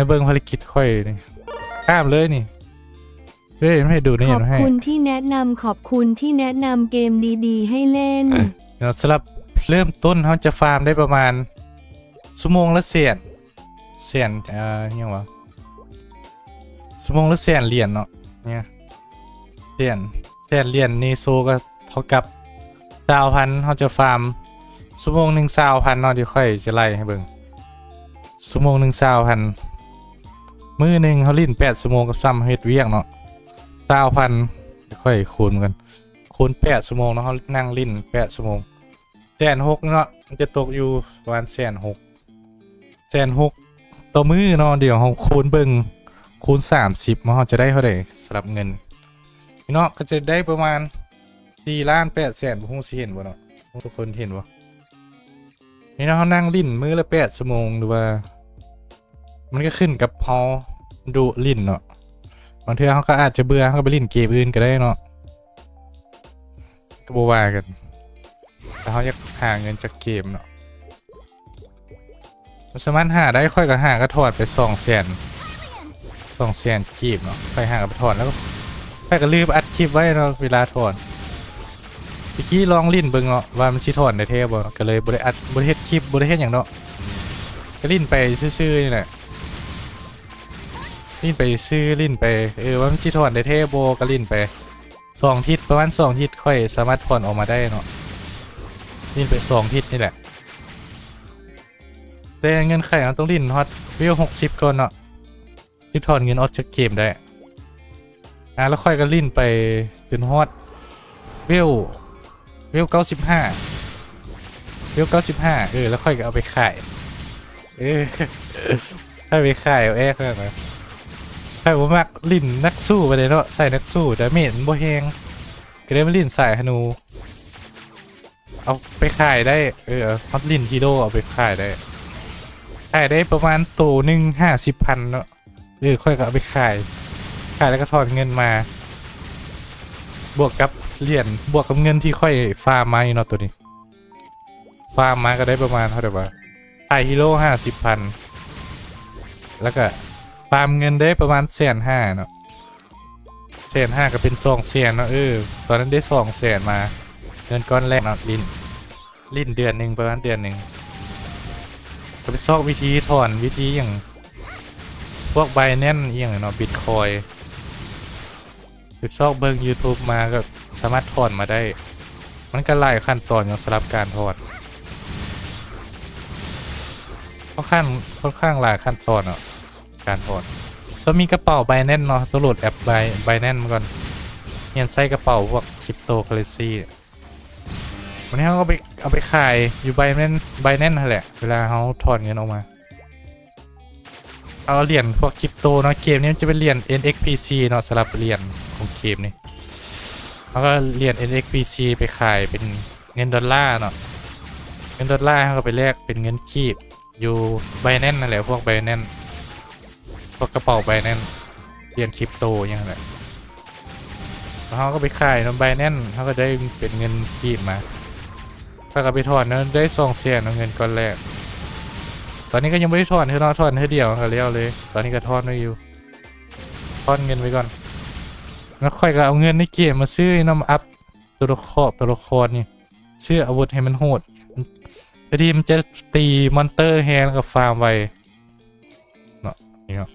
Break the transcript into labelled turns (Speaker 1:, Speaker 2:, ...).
Speaker 1: เนี่ยเบิ่งภารกิจค่อยนี่ข้ามเลยนี่เฮ้ยไม่ให้ดูนี่
Speaker 2: ข
Speaker 1: เห็
Speaker 2: อบ
Speaker 1: นให้
Speaker 2: คุณที่แนะนำขอบคุณที่แนะนำเกมดีๆ ให้เล่น
Speaker 1: เดี๋ยวสำหรับเริ่มต้นเขาจะฟาร์มได้ประมาณชั่วโมงละเสียนเสียนเอ่อยังวะชั่วโมงละเสียนเหรียญเนาะเนี่ยเสียนเสียนเหรียญนีโซก็เท่ากับสาวพันเขาจะฟาร์มชั่วโมงหนึ่งสาวพันเนาะเดี๋ยวค่อยจะไล่ให้เบิ่งชั่วโมงหนึ่งสาวพัน มือหนึ่งเขาลิ้นแปดชั่วโมงกับซ้ำเฮ็ดเวียกเนาะสาวพันค่อยคูณกันคูณแปดชั่วโมงเนาะเขานั่งลิ้นแปดชั่วโมงแสนหกเนาะมันจะตกอยู่ประมาณแสนหกแสนหกต่อมือเนาะเดี๋ยวเขาคูณเบิ่งคูณสามสิบมันเขาจะได้เท่าไหร่สำหรับเงินเนาะก็จะได้ประมาณสี่ล้านแปดแสนพวกสิเห็นบ่เนาะทุกคนเห็นบ่นี่เนาะเขานั่งลิ้นมือละแปดชั่วโมงหรือว่า มันก็ขึ้นกับเขาดูลิ้นเนาะบางเทื่อเขาก็อาจจะเบื่อเขาก็ไปลิ้นเกมอื่นก็ได้เนาะก็บว่ากันแต่เขาอยากหาเงินจากเกมเนาะมันสามารถหาได้ค่อยก็หาก็ถอดไปสองแสนสองแสนกีบเนาะไปหาก็ไปถอดแล้วก็ไปก็ลืมอัดคลิปไว้เนาะเวลาถอดเมื่กี้ลองลิ้นเบิ่งเนาะว่ามันสิถอดได้เทบ่ก็เลยบ่ได้อัดบ่ได้เฮ็ดคลิปบ่ได้เฮ็ดหยังเนาะก็ลิ้นไปซื่อๆนี่แหละ ลิ้นไปซื่อลิ้นไป เออว่ามันสิถอดได้เทโบก็ลิ้นไปสองทิศประมาณสองทิศค่อยสามารถผ่อนออกมาได้เนาะลิ้นไปสองทิศนี่แหละ แต่เงินไขมันต้องลิ้นฮอตวิวหกสิบก่อนเนาะที่ถอนเงินออกจากเกมได้อะแล้วค่อยก็ลิ้นไปจนฮอตวิววิวเก้าสิบห้าวิวเก้าสิบห้าเออแล้วค่อยก็เอาไปขายเออถ้าไปขายเอาแอ๊กนั่นนะ ใครว่ามักลินนักสู้ไปเลยเนาะใส่นักสู้แต่เมจมันบ่แฮงก็ได้มาลินใส่ฮนู เอาไปขายได้ เออฮอตลินฮีโร่เอาไปขายได้ ขายได้ประมาณตัวหนึ่งห้าสิบพันเนาะเออค่อยก็เอาไปขาย ขายแล้วก็ถอนเงินมา บวกกับเหรียญบวกกับเงินที่ค่อยฟาร์มมาอยู่เนาะตัวนี้ฟาร์มมาก็ได้ประมาณเท่าไหร่วะขายฮีโร่ห้าสิบพันแล้วก็ ฟาร์มเงินได้ประมาณแสนห้าเนาะแสนห้าก็เป็นสองแสนเนาะเออตอนนั้นได้สองแสนมาเงินก้อนแรกเนาะลินลินเดือนหนึ่งประมาณเดือนหนึ่งก็ไปซอกวิธีถอนวิธีอย่างพวกไบแน่นอย่างเนาะบิตคอยไปซอกเบิ้ง YouTube มาก็สามารถถอนมาได้ มันก็หลายขั้นตอนอย่างสำหรับการถอนค่อนข้างค่อนข้างหลายขั้นตอนเนาะ การถอดต้องมีกระเป๋าไบแนนเนาะต้องโหลดแอปไบไบแนนมาก่อนเงียนใส่กระเป๋าพวกคริปโตเคอเรซีวันนี้เขาก็ไปเอาไปขายอยู่ไบแนนไบแนนนั่นแหละ เวลาเขาถอนเงินออกมา เอาเหรียญพวกคริปโตเนาะเกมนี้มันจะเป็นเหรียญ NXPC เนาะสำหรับเหรียญของเกมนี้แล้วก็เหรียญ NXPC ไปขายเป็นเงินดอลลาร์เนาะเงินดอลลาร์เขาก็ไปแลกเป็นเงินกีบอยู่ไบแนนนั่นแหละพวกไบแนน พวกกระเป๋าใบแน่นเรียนคริปโตอย่างไรแล้วเขาก็ไปขายน้ำใบแน่นเขาก็ได้เป็นเงินกีบมาถ้าก็ไปถอนนะได้สองเสียนเงินก้อนแรก ตอนนี้ก็ยังไม่ได้ถอนเท่าน้อถอนเท่าเดียวเขาเลี้ยวเลย ตอนนี้ก็ทอนไว้อยู่ทอนเงินไว้ก่อน แล้วค่อยก็เอาเงินในเกมมาซื้อน้ำอัพตัวละครตัวละครนี่ซื้ออาวุธให้มันโหดพอดีมันจะตีมอนเตอร์แฮนกับฟาร์มไว้เนี่ครับ